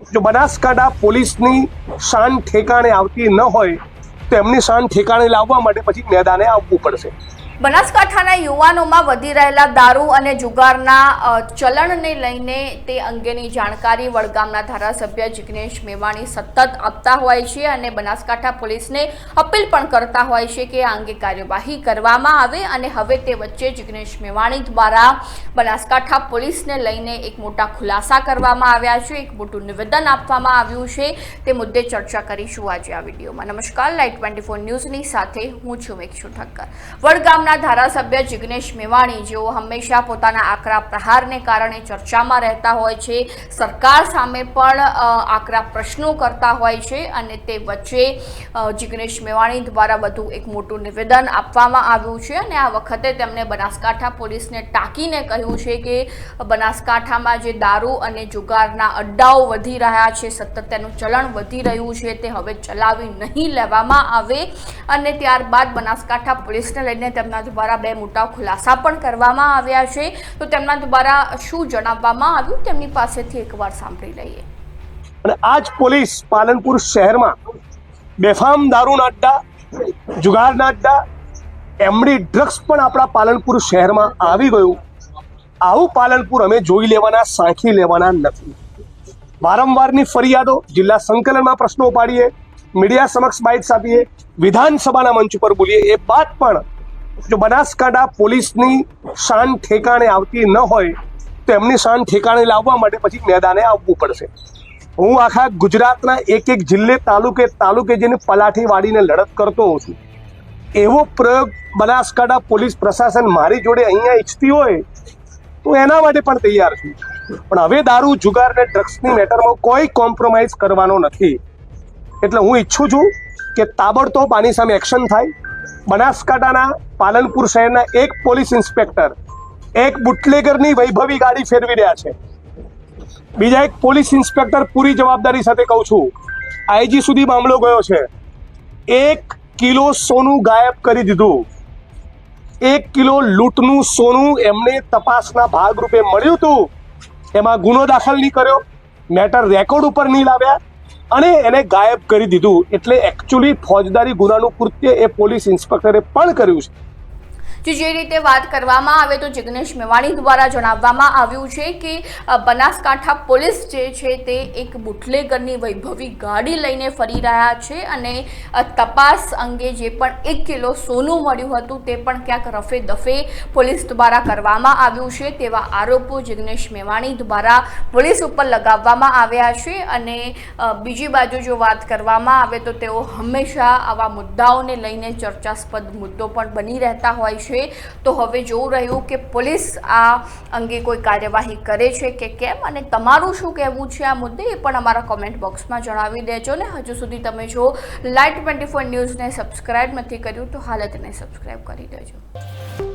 જો બનાસકાંઠા પોલીસની શાન ઠેકાણે આવતી ન હોય તો એમની શાન ઠેકાણે લાવવા માટે પછી મેદાને આવવું પડશે. બનાસકાંઠાના યુવાનોમાં વધી રહેલા દારૂ અને જુગારના ચલણને લઈને તે અંગેની જાણકારી વડગામના ધારાસભ્ય જિગ્નેશ મેવાણી સતત આપતા હોય છે અને બનાસકાંઠા પોલીસને અપીલ પણ કરતા હોય છે કે આ અંગે કાર્યવાહી કરવામાં આવે અને હવે તે વચ્ચે જિગ્નેશ મેવાણી દ્વારા બનાસકાંઠા પોલીસને લઈને એક મોટા ખુલાસા કરવામાં આવ્યા છે, એક મોટું નિવેદન આપવામાં આવ્યું છે. તે મુદ્દે ચર્ચા કરીશું આજે આ વિડીયોમાં. નમસ્કાર લાઈટ ટ્વેન્ટી ફોર ન્યૂઝની સાથે હું છું મેક્ષુ ઠક્કર. વડગામના ધારાસભ્ય જિગ્નેશ મેવાણી જેઓ હંમેશા પોતાના આકરા પ્રહારને કારણે ચર્ચામાં રહેતા હોય છે, સરકાર સામે પણ આકરા પ્રશ્નો કરતા હોય છે અને તે વચ્ચે જિગ્નેશ મેવાણી દ્વારા વધુ એક મોટું નિવેદન આપવામાં આવ્યું છે અને આ વખતે તેમણે બનાસકાંઠા પોલીસને ટાંકીને કહ્યું છે કે બનાસકાંઠામાં જે દારૂ અને જુગારના અડ્ડાઓ વધી રહ્યા છે, સતત તેનું ચલણ વધી રહ્યું છે, તે હવે ચલાવી નહીં લેવામાં આવે અને ત્યારબાદ બનાસકાંઠા પોલીસને લઈને તેમના દ્વારા બે મોટા ખુલાસા પણ કરવામાં આવ્યા છે. તો તેમના દ્વારા શું જણાવવામાં આવ્યું? તેમની પાસેથી એકવાર સાંભળી લઈએ. અને આજ પોલીસ પાલનપુર શહેરમાં બેફામ દારૂના અડ્ડા, જુગારના અડ્ડા, એમડી ડ્રગ્સ પણ આપણા પાલનપુર શહેરમાં આવી ગયું. આવું પાલનપુર અમે જોઈ લેવાના, સાંખી લેવાના નથી. વારંવારની ફરિયાદો જિલ્લા સંકલનમાં પ્રશ્નો પાડીએ મીડિયા સમક્ષ બાઇટ્સ આપીએ, વિધાનસભાના મંચ ઉપર બોલીએ, એ બાદ પણ જો બનાસકાંઠા પોલીસની શાન ઠેકાણે આવતી ન હોય, તો એમની શાન ઠેકાણે લાવવા માટે પછી મેદાને આવવું પડશે. હું આખા ગુજરાતના એક એક જિલ્લે તાલુકે તાલુકે જઈને પલાઠી વાળીને લડત કરતો હોઉં છું. એવો પ્રયોગ બનાસકાંઠા પોલીસ પ્રશાસન મારી જોડે અહીંયા ઈચ્છતી હોય, તો એના માટે પણ તૈયાર છું. પણ હવે દારૂ, જુગાર ને ડ્રગ્સની મેટરમાં કોઈ કોમ્પ્રોમાઇઝ કરવાનો નથી. એટલે હું ઈચ્છું છું કે તાબડતોબ આની સામે એક્શન થાય બનાસકાંઠાના પાલનપુર શહેરના એક પોલીસ ઇન્સ્પેક્ટર એક બુટલેગરની વૈભવી ગાડી ફેરવી રહ્યા છે. બીજા એક પોલીસ ઇન્સ્પેક્ટર પૂરી જવાબદારી સાથે કહું છું, આઈજી સુધી મામલો ગયો છે. એક કિલો સોનું ગાયબ કરી દીધું. એક કિલો લૂંટનું સોનું એમને તપાસના ભાગરૂપે મળ્યું હતું. એમાં ગુનો દાખલ નહીં કર્યો, મેટર રેકોર્ડ ઉપર નહીં લાવ્યા. અને એને ગાયબ કરી દીધું. એટલે એકચ્યુઅલી ફોજદારી ગુનાનું કૃત્ય એ પોલીસ ઇન્સ્પેક્ટરે પણ કર્યું છે. જો જે રીતે વાત કરવામાં આવે તો જિગ્નેશ મેવાણી દ્વારા જણાવવામાં આવ્યું છે કે બનાસકાંઠા પોલીસ જે છે તે એક બુટલેગરની વૈભવી ગાડી લઈને ફરી રહ્યા છે અને તપાસ અંગે જે પણ એક કિલો સોનું મળ્યું હતું તે પણ ક્યાંક રફે દફે પોલીસ દ્વારા કરવામાં આવ્યું છે તેવા આરોપો જિગ્નેશ મેવાણી દ્વારા પોલીસ ઉપર લગાવવામાં આવ્યા છે અને બીજી બાજુ જો વાત કરવામાં આવે તો તેઓ હંમેશા આવા મુદ્દાઓને લઈને ચર્ચાસ્પદ મુદ્દો પણ બની રહેતા હોય છે. તો હવે જોવું રહ્યું કે પોલીસ આ અંગે કોઈ કાર્યવાહી કરે છે કે કેમ અને તમારું શું કહેવું છે આ મુદ્દે એ પણ અમારા કોમેન્ટ બોક્સમાં જણાવી દેજો ને. હજુ સુધી તમે જો લાઈટ ટ્વેન્ટી ફોર ન્યૂઝને સબસ્ક્રાઇબ નથી કર્યું તો હાલ તેને સબસ્ક્રાઇબ કરી દેજો.